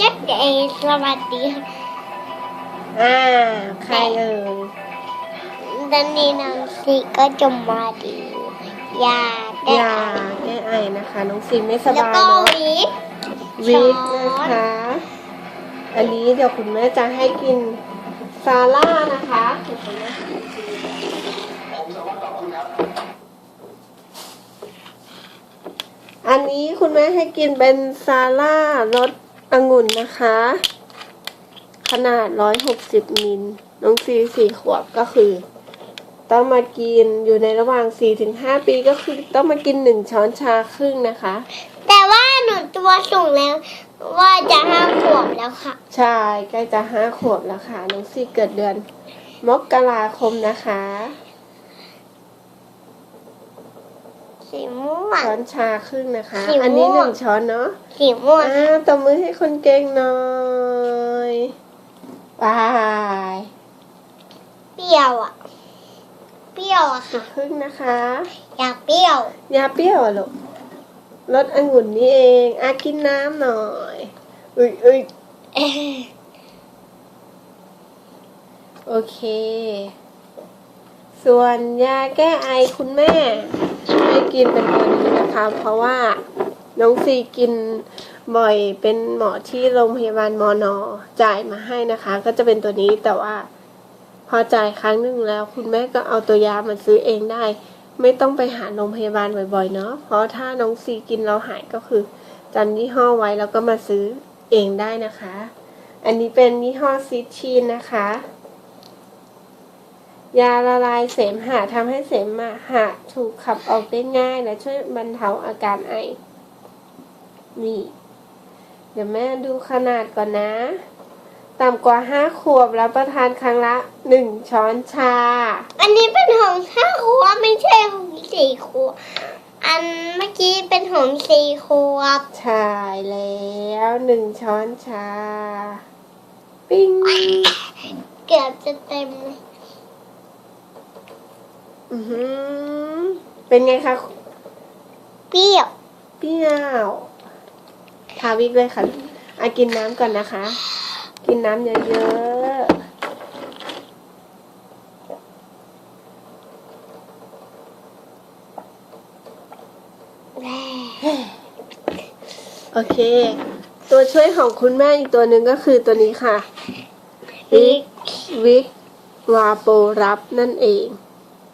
เจ๊เอสวัสดีค่ะอ่าใครเอ่ยตอนนี้น้องซีก็จะมาดูยาแก้ยาแก้ไอนะคะ น้องซีไม่สแล้วบายก็เนาะวิกวิกช้อนนะคะ อันนี้เดี๋ยวคุณแม่จะให้กินซาร่านะคะเดี๋ยวคุณแม่หาชื่ออันนี้คุณแม่ให้กินเป็นซาร่ารส องุ่นนะคะ ขนาด160มิลน้องซีสี่ขวบก็คือ ต้องมากินอยู่ในระหว่าง4-5ปีก็คือต้องมากิน1ช้อนชาครึ่งนะคะ แต่ว่าหนูตัวสูงแล้ว ว่าจะห้าขวบแล้วค่ะ ใช่ใกล้จะห้าขวบแล้วค่ะ น้องซีเกิดเดือน มกราคมนะคะ สีม่วง ช้อนชาครึ่งนะคะ สีม่วง อันนี้หนึ่งช้อนเนาะสีม่วง อ่าตบมือให้คนเก่งหน่อยบายเปรี้ยวอะ เปรี้ยวอะอีค่ะกครึ่งนะคะ อยากเปรี้ยว ยาเปรี้ยวอะลูกรสองุ่นนี่เองอากินน้ำหน่อย อุ้ยอุ้ยโอเค ส่วนยาแก้ไอคุณแม่ ให้กินเป็นตัวนี้นะคะ เพราะว่าน้องซีกินบ่อยเป็นหมอที่โรงพยาบาลมอนอจ่ายมาให้นะคะ ก็จะเป็นตัวนี้แต่ว่าพอจ่ายครั้งหนึ่งแล้ว คุณแม่ก็เอาตัวยามาซื้อเองได้ ไม่ต้องไปหาโรงพยาบาลบ่อยๆเนาะเพราะถ้าน้องซีกินแล้วหายก็คือจำยี่ห้อไว้แล้วก็มาซื้อเองได้นะคะ อันนี้เป็นยี่ห้อซิชีนนะคะ ยาละลายเสมหะทำให้เสมหะถูกขับออกได้ง่ายและช่วยบรรเทาอาการไอ นี่ เดี๋ยวแม่ดูขนาดก่อนนะ ต่ำกว่าห้าขวบแล้วประทานครั้งละหนึ่งช้อนชา อันนี้เป็นของห้าขวบไม่ใช่ของสี่ขวบ อันเมื่อกี้เป็นของสี่ขวบ ใช่แล้วหนึ่งช้อนชา ปิ้ง เกือบจะเต็มเลย อือหือเป็นไงคะเปรี้ยว เปรี้ยวทาวิกเลยค่ะอากินน้ำก่อนนะคะ กินน้ำเยอะๆ โอเค ตัวช่วยของคุณแม่อีกตัวหนึ่งก็คือตัวนี้ค่ะ วิกวิกวาโปรับนั่นเอง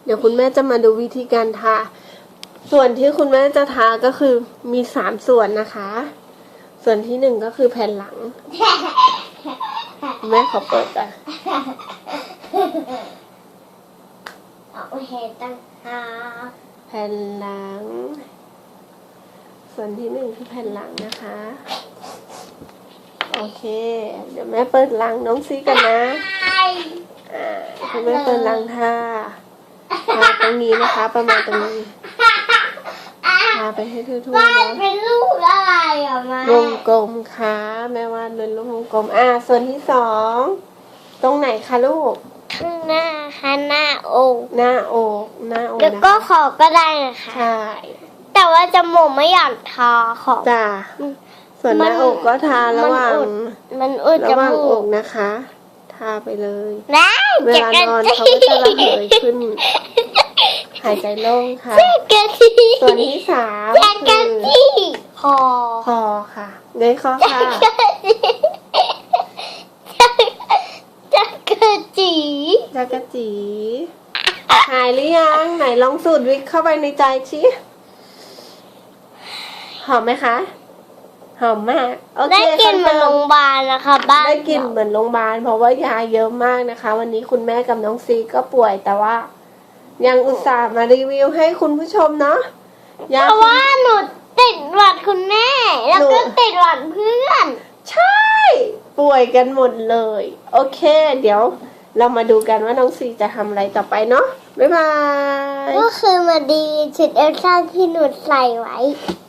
เดี๋ยวคุณแม่จะมาดูวิธีการทา ส่วนที่คุณแม่จะทาก็คือมีสามส่วนนะคะ ส่วนที่หนึ่งก็คือแผ่นหลังคุณแม่ขอเปิดอะเอาเห็ดตั้งหาแผ่นหลัง ส่วนที่หนึ่งคือแผ่นหลังนะคะ โอเค เดี๋ยวแม่เปิดหลังน้องซีกันนะอ่าคุณแม่เปิดหลังทา ทาตรงนี้นะคะ ประมาณตรงนี้ทาไปให้ทั่วๆวาดเนาะเป็นรูปอะไรอะมาวงกลมค่ะแม่วาดเป็นรูปวงกลมอ่าส่วนที่สองตรงไหนคะลูกข้างหน้าค่ะหน้าอกหน้าอกหน้าอกแล้วนะก็คะขอก็ได้นะคะใช่แต่ว่าจมูกไม่อยากทาขอจ้าส่วนหน้ามันอกก็ทาระหว่างมันอุดมันอุดจระหว่างมูอกกนะคะ ทาไปเลยนะเวลานอนเขาก็จะระเหยขึ้น หายใจโล่งค่ะจักรจี้ส่วนที่สามจักรคือจี้คอคอค่ะเงยคอจัค่ะกรจี้จักรจีจักรจีหายหรือยังไหนลองสูดวิกเข้าไปในใจชิหอมไหมคะ หอมมากโอเคได้กินเหมือนคโรฟิงพยาบาลนะคะบ้านได้กลินเหมือนโรงพยาบาลเพราะว่ายาเยอะมากนะคะ วันนี้คุณแม่กับน้องซีก็ป่วยแต่ว่า ยังอุตส่าห์มารีวิวให้คุณผู้ชมเนาะยาเพราะว่าหนูติดหวัดคุณแม่ แล้วก็ติดหวัดเพื่อน ใช่ ป่วยกันหมดเลย โอเค เดี๋ยวเรามาดูกันว่าน้องซีจะทำอะไรต่อไปเนาะบ๊ายบาย ก็คือมาดีชุดเอลซ่าที่หนูใส่ไว้ใ